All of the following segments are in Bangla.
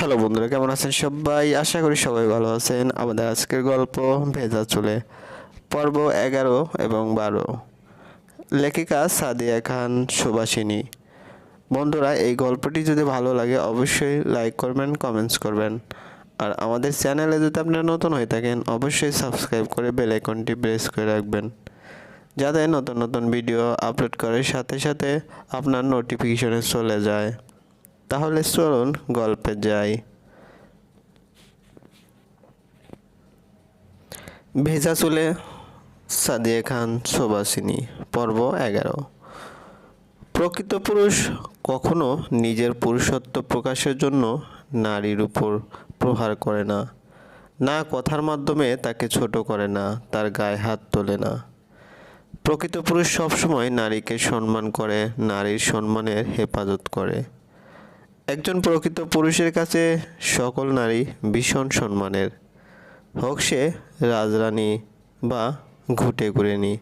হ্যালো বন্ধুরা, কেমন আছেন সবাই? আশা করি সবাই ভালো আছেন। আমাদের আজকের গল্প ভেজা চুলে, পর্ব এগারো এবং বারো। লেখিকা সাদিয়া খান সুভাষিনী। বন্ধুরা, এই গল্পটি যদি ভালো লাগে, অবশ্যই লাইক করবেন, কমেন্টস করবেন। আর আমাদের চ্যানেলে যদি আপনারা নতুন হয়ে থাকেন, অবশ্যই সাবস্ক্রাইব করে বেল আইকনটি প্রেস করে রাখবেন। যাতে নতুন নতুন ভিডিও আপলোড করার সাথে সাথে আপনার নোটিফিকেশনে চলে যায়। তাহলে চলুন গল্পে যাই। ভেজা চুলে সাদিয়া খান সুবাসিনী, পর্ব এগারো। প্রকৃত পুরুষ কখনো নিজের পুরুষত্ব প্রকাশের জন্য নারীর উপর প্রহার করে না। না কথার মাধ্যমে তাকে ছোট করে না, তার গায়ে হাত তোলে না। প্রকৃত পুরুষ সবসময় নারীকে সম্মান করে, নারীর সম্মানের হেফাজত করে। একজন প্রকৃত পুরুষের কাছে সকল নারী ভীষণ সম্মানের। হোক সে রাজরানী বা ঘুটে ঘুরেনি।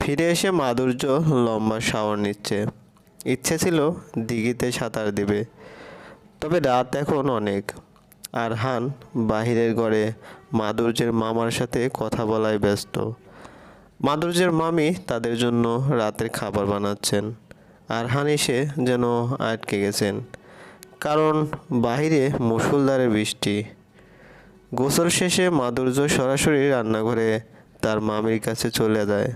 ফিরে এসে মাধুর্য লম্বা শাওয়ার নিচ্ছে। ইচ্ছে ছিল দিঘিতে সাঁতার দেবে। তবে রাত এখন অনেক। আর হান বাহিরের ঘরে মাধুর্যের মামার সাথে কথা বলায় ব্যস্ত। মাধুর্যের মামি তাদের জন্য রাতের খাবার বানাচ্ছেন। আর হান এসে যেন আটকে গেছেন। কারণ বাহিরে মুসুলধারে বৃষ্টি। গোসল শেষে মাধুর্য সরাসরি রান্নাঘরে তার মামির কাছে চলে যায়।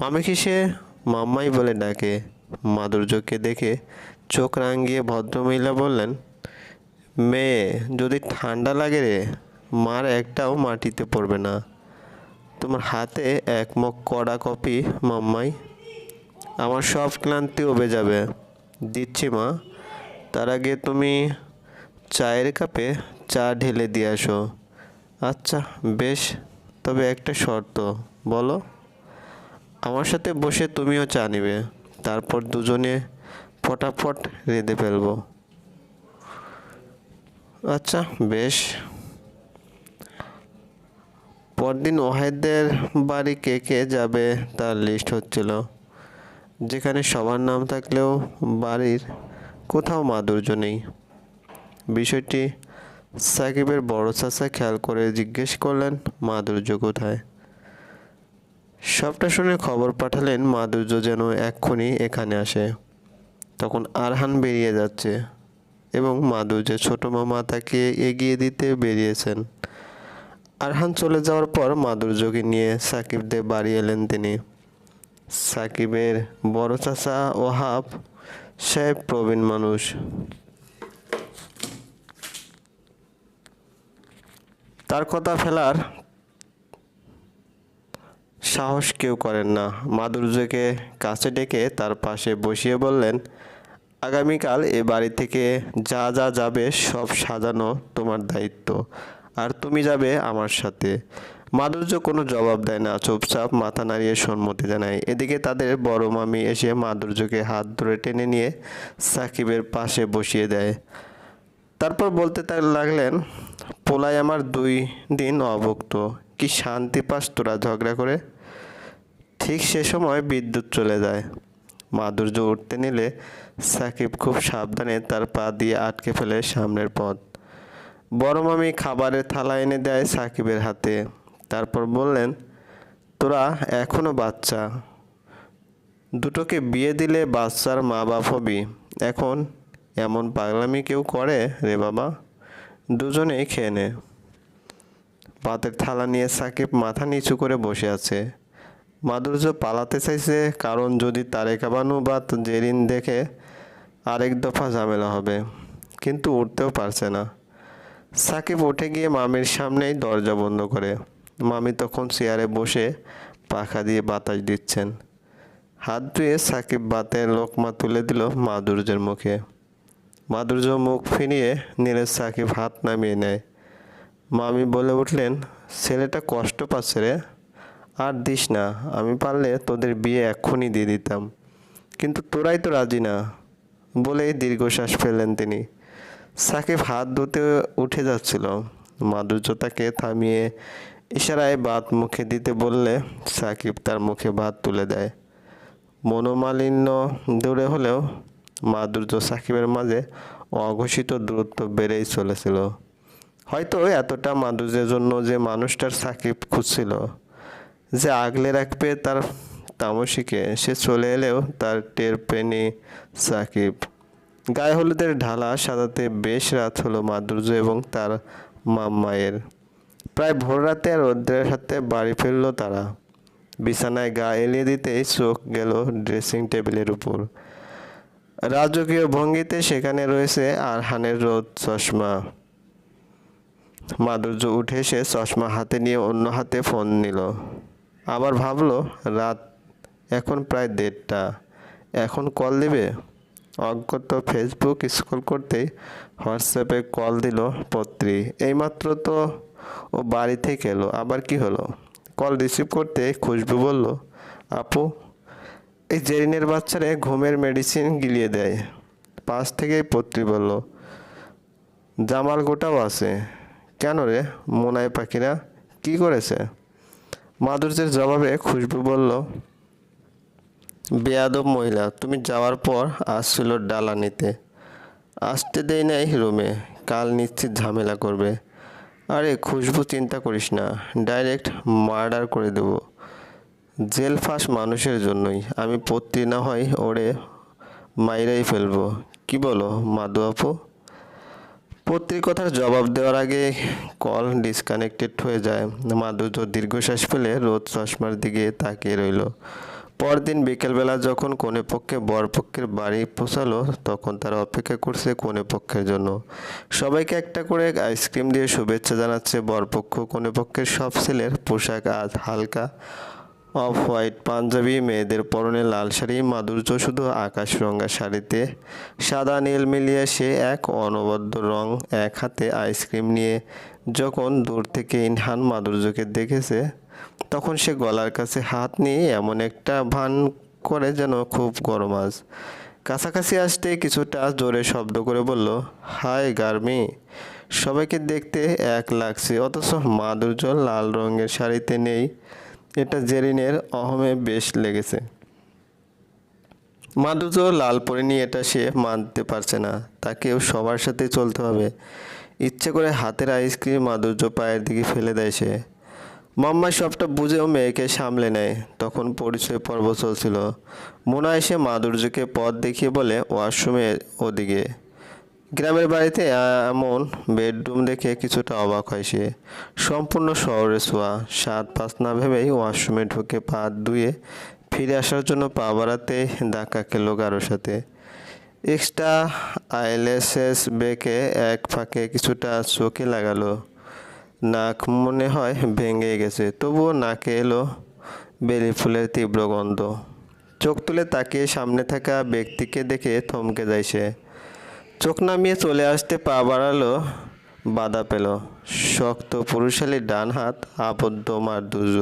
মামিকে সে মাম্মাই বলে ডাকে। মাধুর্যকে দেখে চোখ রাঙিয়ে ভদ্রমহিলা বললেন, মেয়ে, যদি ঠান্ডা লাগে রে, মার একটাও মাটিতে পড়বে না। তোমার হাতে এক মুখ কড়া কপি মাম্মাই। আমার সব ক্লান্তি উবে যাবে। দিচ্ছি মা। তার আগে তুমি চায়ের কাপে চা ঢেলে দিয়ে আসো। আচ্ছা বেশ। তবে একটা শর্ত, বলো। আমার সাথে বসে তুমিও চা নিবে। তারপর দুজনে ফটাফট রেঁধে ফেলব। আচ্ছা বেশ। পরদিন ওয়াহেদের বাড়ি কে কে যাবে তার লিস্ট হচ্ছিল। যেখানে সবার নাম থাকলেও বাড়ির কোথাও মাধুর্য নেই। বিষয়টি সাকিবের বড় চাচা খেয়াল করে জিজ্ঞেস করলেন, মাধুর্য কোথায়? সবটা শুনে খবর পাঠালেন, মাধুর্য যেন এক্ষুনি এখানে আসে। তখন আরহান বেরিয়ে যাচ্ছে এবং মাধুর্যের ছোট মামা তাকে এগিয়ে দিতে বেরিয়েছেন। আরহান চলে যাওয়ার পর মাধুর্যকে নিয়ে সাকিবদের বাড়ি এলেন তিনি। সাকিবের বড় চাচা ওহাব সে প্রবীণ মানুষ। তার কথা ফেলার সাহস কেউ করেন না। মাধুর্যকে কাছে ডেকে তার পাশে বসিয়ে বললেন, আগামীকাল এ বাড়ি থেকে যা যা যাবে সব সাজানো তোমার দায়িত্ব। আর তুমি যাবে আমার সাথে। মাধুর্য কোনো জবাব দেয় না, চুপচাপ মাথা নাড়িয়ে সম্মতি জানায়। এদিকে তাদের বড় মামি এসে মাধুর্যকে হাত ধরে টেনে নিয়ে সাকিবের পাশে বসিয়ে দেয়। তারপর বলতে তার লাগলেন, পোলায় আমার দুই দিন অভুক্ত। কি শান্তি পাস তোরা ঝগড়া করে? ঠিক সে সময় বিদ্যুৎ চলে যায়। মাধুর্য উঠতে নিলে সাকিব খুব সাবধানে তার পা দিয়ে আটকে ফেলে সামনের পথ। বড় মামি খাবারের থালা এনে দেয় সাকিবের হাতে। তারপর বললেন, তোরা এখনও বাচ্চা। দুটোকে বিয়ে দিলে বাচ্চার মা বাপ হবি। এখন এমন পাগলামি কেউ করে রে বাবা? দুজনেই খেয়ে নে। ভাতের থালা নিয়ে সাকিব মাথা নিচু করে বসে আছে। মাধুর্য পালাতে চাইছে, কারণ যদি তারেকা বানু বা জেরিন দেখে আরেক দফা ঝামেলা হবে, কিন্তু উঠতেও পারছে না। সাকিব উঠে গিয়ে মামির সামনেই দরজা বন্ধ করে। মামি তখন চেয়ারে বসে পাখা দিয়ে বাতাস দিচ্ছেন। হাত ধুয়ে সাকিব বাতের লোকমা তুলে দিল মাধুর্যের মুখে। মাধুর্য মুখ ফিরিয়ে নিলে সাকিব হাত নামিয়ে নেয়। মামি বলে উঠলেন, ছেলেটা কষ্ট পাচ্ছে রে। আর দিস না, আমি পারলে তোদের বিয়ে এক্ষুনি দিয়ে দিতাম। কিন্তু তোরাই তো রাজি না। বলেই দীর্ঘশ্বাস ফেললেন তিনি। সাকিব হাত ধুতে উঠে যাচ্ছিল। মাধুর্য তাকে থামিয়ে ইশারায় ভাত মুখে দিতে বললে সাকিব তার মুখে ভাত তুলে দেয়। মনোমালিন্য দূরে হলেও মাধুর্য সাকিবের মাঝে অঘোষিত দূরত্ব বেড়েই চলেছিল। হয়তো এতটা মাধুর্যের জন্য যে মানুষটার সাকিব খুঁজছিল। যে আগলে রাখবে তার তামসিকে, সে চলে এলেও তার টের পেনি সাকিব। গায়ে হলুদের ঢালা সাজাতে বেশ রাত হলো মাধুর্য এবং তার মাম্মায়ের। প্রায় ভোর রাতে রৌদ্রের সাথে বাড়ি ফিরল তারা। বিছানায় গা এলিয়ে দিতেই চোখ গেল ড্রেসিং টেবিলের উপর। রাজকীয় ভঙ্গিতে সেখানে রয়েছে আরহানের রোদ চশমা। মাধুর্য উঠে এসে চশমা হাতে নিয়ে অন্য হাতে ফোন নিল। আবার ভাবলো, রাত এখন প্রায় দেড়টা। এখন কল দিবে? অজ্ঞত ফেসবুক স্ক্রল করতেই হোয়াটসঅ্যাপে কল দিল পত্রী। এইমাত্র তো ও বাড়ি থেকে এলো। আবার কি হলো? কল রিসিভ করতে খুশবু বলল, আপু, এই জেরিনের বাচ্চারে ঘুমের মেডিসিন গিলিয়ে দেয়। পাশ থেকেই পত্রী বলল, জামাল গোটাও আছে। কেন রে মোনাই পাখিরা? কি করেছে? মাধুর্যের জবাবে খুশবু বলল, বেয়াদব মহিলা, তুমি যাওয়ার পর আসছিল ডালা নিতে। আসতে দেই নাই রুমে, কাল নিশ্চিত ঝামেলা করবে। আরে খুশবু চিন্তা করিস না ডাইরেক্ট মার্ডার করে দেব। জেল ফাঁস মানুষের জন্যই, আমি পত্রি না হয় ওরে মাইরাই ফেলব। কি বলো মাধু আপু? পত্রির কথার জবাব দেওয়ার আগে কল ডিসকানেক্টেড হয়ে যায়। মাধুর্য দীর্ঘশ্বাস ফেলে রোদ চশমার দিকে তাকিয়ে রইল। পরদিন বিকেলবেলা যখন কনে পক্ষে বরপক্ষের বাড়ি পৌঁছালো, তখন তারা অপেক্ষা করছে কনে পক্ষের জন্য। সবাইকে একটা করে আইসক্রিম দিয়ে শুভেচ্ছা জানাচ্ছে বরপক্ষ কনে পক্ষের সব ছেলের পোশাক আজ হালকা অফ হোয়াইট পাঞ্জাবি, মেয়েদের পরনে লাল শাড়ি, মাধুর্য শুধু আকাশ রঙা শাড়িতে। সাদা, নীল মিলিয়ে সে এক অনবদ্য রং এক হাতে আইসক্রিম নিয়ে। যখন দূর থেকে ইনহান মাধুর্যকে দেখেছে তখন সে গলার কাছে হাত নিয়ে এমন একটা ভান করে যেন খুব গরম আজ। কাছাকাছি আসতে কিছুটা জোরে শব্দ করে বলল হাই গার্মি, সবাইকে দেখতে এক লাগছে, অথচ মাধুর্য লাল রঙের শাড়িতে নেই। এটা জেরিনের অহমে বেশ লেগেছে। মাধুর্য লাল পরে নিয়ে এটা সে মানতে পারছে না। তাকেও সবার সাথে চলতে হবে। ইচ্ছে করে হাতের আইসক্রিম মাধুর্য পায়ের দিকে ফেলে দেয় সে। মাম্মা সবটা বুঝেও মেয়েকে সামলে নেয়। তখন পরিচয় পর্ব চলছিল। মোনা এসে মাধুর্যকে পথ দেখিয়ে বলে, ওয়াশরুমে ওদিকে। গ্রামের বাড়িতে এমন বেডরুম দেখে কিছুটা অবাক হয় সে। সম্পূর্ণ শহরে শোয়া সাত পাঁচ না ভেবেই ওয়াশরুমে ঢুকে পা ধুয়ে ফিরে আসার জন্য পা বাড়াতে ধাক্কা খেলো কারোর সাথে। এক্সট্রা আইলেসেস বেঁকে এক ফাঁকে কিছুটা চোখে লাগালো। নাক মনে হয় ভেঙে গেছে, তবুও নাকে এলো বেলি ফুলের তীব্র গন্ধ। চোখ তুলে তাকিয়ে সামনে থাকা ব্যক্তিকে দেখে থমকে যায় সে। চোখ নামিয়ে চলে আসতে পা বাড়ালো, বাধা পেল। শক্ত পুরুষালী ডান হাত আবদ্ধ মাধুর্য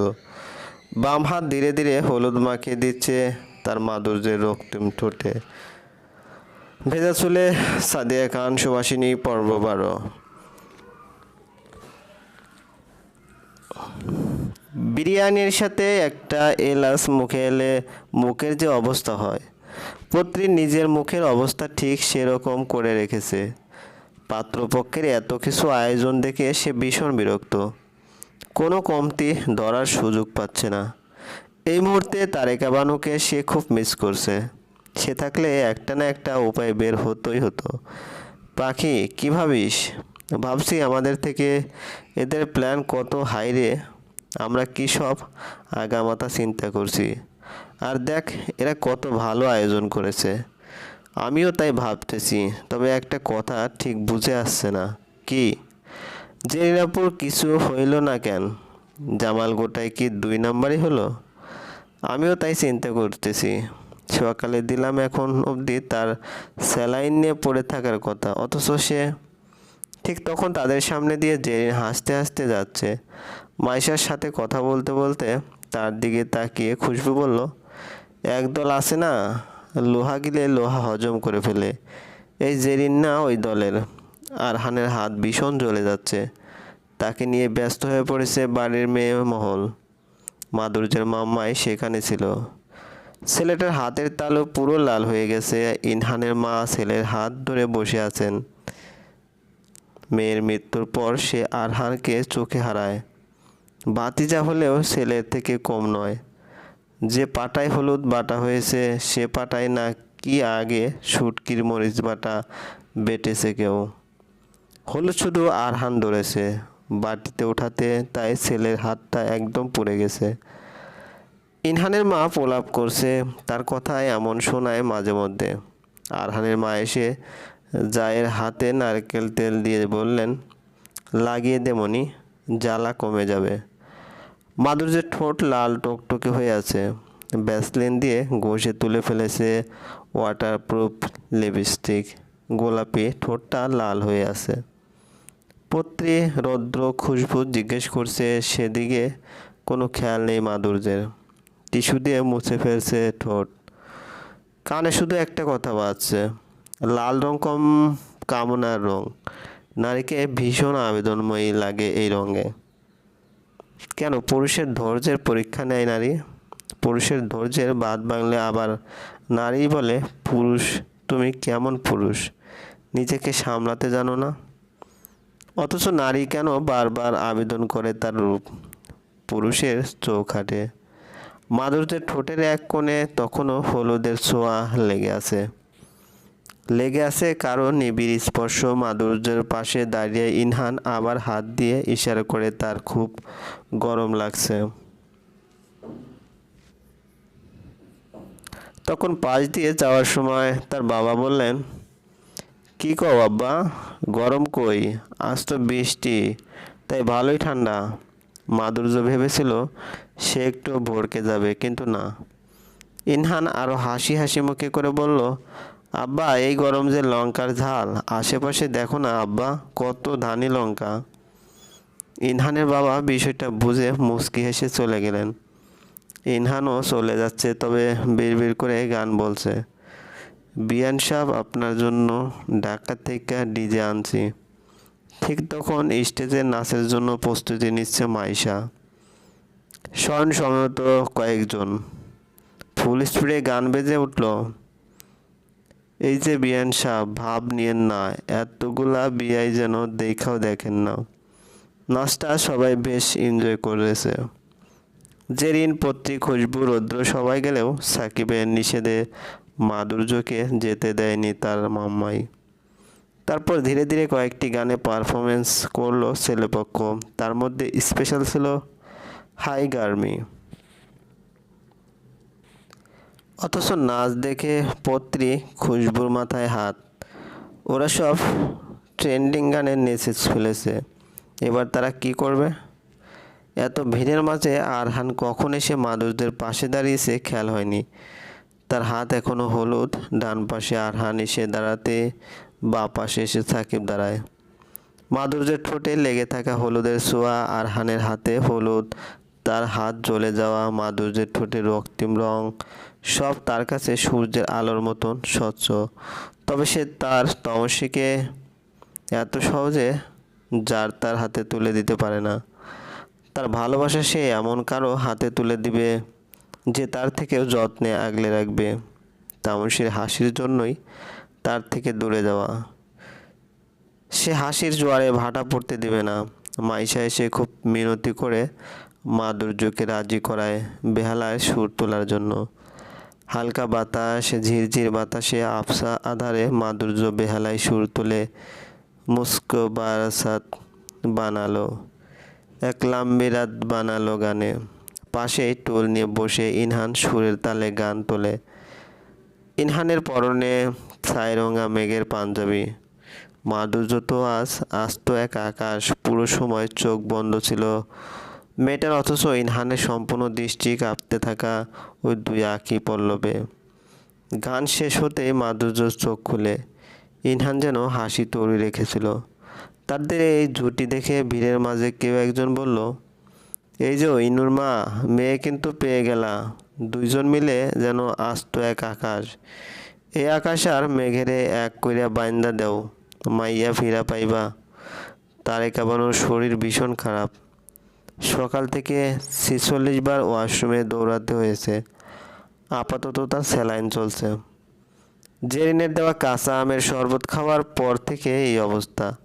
বাম হাত ধীরে ধীরে হলুদ মাখিয়ে দিচ্ছে তার মাধুর্যের রক্তিম ঠোঁটে। ভেজা চুলে সাদিয়া খান সুবাসিনী পর্ব বারো। বিরিয়ানির সাথে একটা এলাচ মুখে এলে মুখের যে অবস্থা হয়। পত্রী নিজের মুখের অবস্থা ঠিক সেরকম করে রেখেছে। পাত্রপক্ষের এত কিছু আয়োজন দেখে সে ভীষণ বিরক্ত। কোনো কমতি ধরার সুযোগ পাচ্ছে না। এই মুহূর্তে তারেকা বানুকে সে খুব মিস করছে। সে থাকলে একটা না একটা উপায় বের হতোই হতো। পাখি, কী ভাবিস? ভাবছি আমাদের থেকে এদের প্ল্যান কত হাইরে আমরা কী সব আগামাতা চিন্তা করছি? আর দেখ, এরা কত ভালো আয়োজন করেছে। আমিও তাই ভাবতেছি, তবে একটা কথা ঠিক বুঝে আসছে না। কি? জেরিনাপুর কিছু হইল না কেন? জামাল গোটায় কি দুই নাম্বারই হলো? আমিও তাই চিন্তা করতেছি। সকালে দিলাম এখন অবধি তার স্যালাইন নিয়ে পড়ে থাকার কথা, অথচ সে ঠিক তখন তাদের সামনে দিয়ে জেরিন হাসতে হাসতে যাচ্ছে। মাইশার সাথে কথা বলতে বলতে তার দিকে তাকিয়ে খুশবু বলল, একদল আছে না? লোহা গিলে লোহা হজম করে ফেলে। এই জেরিন না ওই দলের? আর হানের হাত ভীষণ জ্বলে যাচ্ছে। তাকে নিয়ে ব্যস্ত হয়ে পড়েছে বাড়ির মেয়ে মহল। মাধুর্যের মাম্মাই সেখানে ছিল। ছেলেটার হাতের তালু পুরো লাল হয়ে গেছে। ইনহানের মা ছেলের হাত ধরে বসে আছেন। মেয়ের মৃত্যুর পর সে আরহানকে চোখে হারায়। বাতিজা হলেও ছেলের থেকে কম নয়। যে পাটায় হলুদ বাটা হয়েছে, সে পাটায় না কি আগে শুটকির মরিচ বাটা বেটেছে কেউ। হলুদ শুধু আরহান ধরেছে, বাটিতে ওঠাতে তাই ছেলের হাতটা একদম পুড়ে গেছে। ইনহানের মা প্রলাপ করছে, তার কথায় এমন শোনায় মাঝে মধ্যে। আরহানের মা এসে জায়ের হাতে নারকেল তেল দিয়ে বললেন, লাগিয়ে দেমনি জ্বালা কমে যাবে। মাদুর্যের ঠোঁট লাল টকটকে হয়ে আছে। ব্যাসলিন দিয়ে ঘষে তুলে ফেলেছে ওয়াটারপ্রুফ লিপস্টিক গোলাপি ঠোঁটটা লাল হয়ে আছে। পত্রী রৌদ্র খুশবু জিজ্ঞেস করছে, সেদিকে কোনো খেয়াল নেই মাদুর্যের টিস্যু দিয়ে মুছে ফেলছে ঠোঁট। কানে শুধু একটা কথা বাজছে। লাল রং কম কামনার রং। নারীকে ভীষণ আবেদনময়ী লাগে এই রঙে। কেন? পুরুষের ধৈর্যের পরীক্ষা নেয় নারী। পুরুষের ধৈর্যের বাদ বাংলে আবার নারী বলে, পুরুষ, তুমি কেমন পুরুষ? নিজেকে সামলাতে জানো না? অথচ নারী কেন বারবার আবেদন করে তার রূপ? পুরুষের চোখ চৌখাটে মাদুরদের ঠোঁটের এক কোণে তখনও হলুদের ছোঁয়া লেগে আছে। লেগে আছে কারও নিবিড় স্পর্শ মাধুর্যের পাশে দাঁড়িয়ে ইনহান আবার হাত দিয়ে ইশারা করে তার খুব গরম লাগছে। তখন পাশ দিয়ে যাওয়ার সময় তার বাবা বললেন, কি কও আব্বা, গরম কই? আজ তো বৃষ্টি, তাই ভালোই ঠান্ডা। মাধুর্য ভেবেছিল, সে একটু ভড়কে যাবে, কিন্তু না। ইনহান আরও হাসি হাসি মুখে করে বলল আব্বা, এই গরম যে লঙ্কার ঝাল, আশেপাশে দেখো না আব্বা, কত ধানি লঙ্কা। ইনহানের বাবা বিষয়টা বুঝে মুচকি হেসে চলে গেলেন। ইনহানও চলে যাচ্ছে, তবে বিড়বিড় করে গান বলছে। বিয়ান সাহেব, আপনার জন্য ঢাকা থেকে ডিজে আনছি। ঠিক তখন স্টেজে নাচের জন্য প্রস্তুতি নিচ্ছে মাইশা। স্বয়ং সময়ত কয়েকজন। ফুল স্পিডে গান বেজে উঠল। এই যে বিয়ান সাহ ভাব নিয়েন না, এতগুলা বিয়াই যেন দেখাও দেখেন না। নাচটা সবাই বেশ এনজয় করেছে। জেরিন পত্রী খুশবু, রৌদ্র সবাই গেলেও সাকিবের নিষেধে মাধুর্যকে যেতে দেয়নি তার মাম্মাই। তারপর ধীরে ধীরে কয়েকটি গানে পারফরমেন্স করল ছেলেপক্ষ। তার মধ্যে স্পেশাল ছিল, হাই গার্মি। অথচ নাচ দেখে পত্রী খুশবুর মাথায় হাত। ওরা সব ট্রেন্ডিং গানের নেচে ফেলেছে। এবার তারা কি করবে? এত ভিড়ের মাঝে আরহান কখন এসে মাদুরদের পাশে দাঁড়িয়েছে খেয়াল হয়নি। তার হাত এখনও হলুদ, ডান পাশে আরহান এসে দাঁড়াতে বা পাশে এসে সাকিব দাঁড়ায়। মাদুর্যের ঠোঁটে লেগে থাকা হলুদের ছোঁয়া আরহানের হাতে হলুদ তার হাত জ্বলে যাওয়া, মাধুর্যের ঠোঁটে রক্তিম রং, সব তার কাছে সূর্যের আলোর মতন স্বচ্ছ। তবে সে তার তমসিকে এত সহজে যার তার হাতে তুলে দিতে পারে না। তার ভালোবাসা সে এমন কারও হাতে তুলে দিবে যে তার থেকেও যত্নে আগলে রাখবে। তামসির হাসির জন্যই তার থেকে দূরে যাওয়া। সে হাসির জোয়ারে ভাটা পড়তে দেবে না। মাইশা এসে খুব মিনতি করে মাধুর্যকে রাজি করায় বেহালায় সুর তোলার জন্য। হালকা বাতাস, ঝিরঝির বাতাসে আফসা আধারে মাধুর্য বেহালায় সুর তুলে মুস্কো বারাসাত বানালো। এক লাম্বি রাত বানালো গানে। পাশেই টোল নিয়ে বসে ইনহান সুরের তালে গান তোলে। ইনহানের পরনে ছাইরঙা মেঘের পাঞ্জাবি। মাধুর্য তো আজ আস্ত এক আকাশ। পুরো সময় চোখ বন্ধ ছিল। মেয়েটার অথচ ইনহানের সম্পূর্ণ দৃষ্টি কাঁপতে থাকা ওই দুই আঁকি পল্লবে। গান শেষ হতে মাধুর্য চোখ খুলে। ইনহান যেন হাসি তৈরি রেখেছিল। তাদের এই জুটি দেখে ভিড়ের মাঝে কেউ একজন বলল, এই যে ইনুর মা, মেয়ে কিন্তু পেয়ে গেলা। দুইজন মিলে যেন আস্ত এক আকাশ। এই আকাশ আর মেঘেরে এক কইরা বাইন্দা দেও, মাইয়া ফিরা পাইবা। তারে কাবানোর শরীর ভীষণ খারাপ। সকাল থেকে ছেচল্লিশ বার ওয়াশরুমে দৌড়াতে হয়েছে। আপাতত তার স্যালাইন চলছে। জেরিনের দেওয়া কাঁচা আমের শরবত খাওয়ার পর থেকে এই অবস্থা।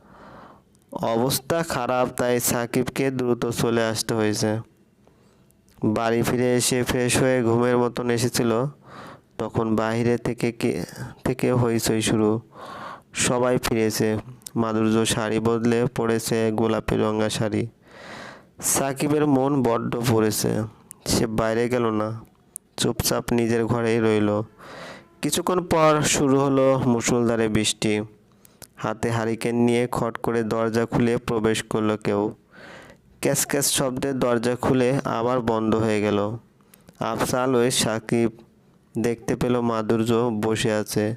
অবস্থা খারাপ, তাই সাকিবকে দ্রুত চলে আসতে হয়েছে। বাড়ি ফিরে এসে ফ্রেশ হয়ে ঘুমের মতন এসেছিল। তখন বাইরে থেকে কে, থেকে হইচই শুরু। সবাই ফিরেছে। মাধুর্য শাড়ি বদলে পড়েছে গোলাপি রঙা শাড়ি। সাকিবের মন বড্ড পড়েছে সে বাইরে গেল না, চুপচাপ নিজের ঘরেই রইল। কিছুক্ষণ পর শুরু হলো মুষলধারে বৃষ্টি। হাতে হারিকেন নিয়ে খট করে দরজা খুলে প্রবেশ করল কেউ। ক্যাস ক্যাস শব্দে দরজা খুলে আবার বন্ধ হয়ে গেল। আফসাল ওই সাকিব দেখতে পেল মাধুর্য বসে আছে।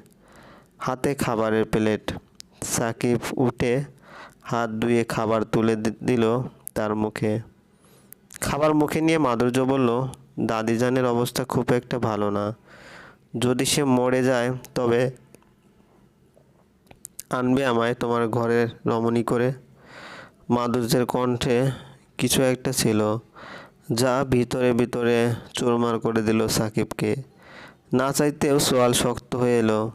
হাতে খাবারের প্লেট। সাকিব উঠে হাত ধুয়ে খাবার তুলে দিল। তার মুখে। খাবার মুখে নিয়ে মাধুর্য বলল, দাদিজানের অবস্থা খুব একটা ভালো না। যদি সে মরে যায়, তবে আনবে আমায় তোমার ঘরের রমণী করে। মাধুর্যের কণ্ঠে কিছু একটা ছিল, যা ভিতরে ভিতরে চুরমার করে দিল সাকিবকে। না চাইতেও সোয়াল শক্ত হয়ে এলো,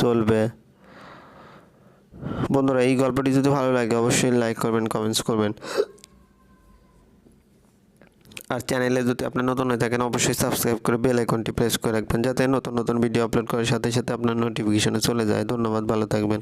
চলবে। বন্ধুরা, এই গল্পটি যদি ভালো লাগে, অবশ্যই লাইক করবেন, কমেন্টস করবেন। আর চ্যানেলে যদি আপনি নতুন হয়ে থাকেন, অবশ্যই সাবস্ক্রাইব করে বেল আইকনটি প্রেস করে রাখবেন, যাতে নতুন নতুন ভিডিও আপলোড করার সাথে সাথে আপনার নোটিফিকেশনে চলে যায়। ধন্যবাদ, ভালো থাকবেন।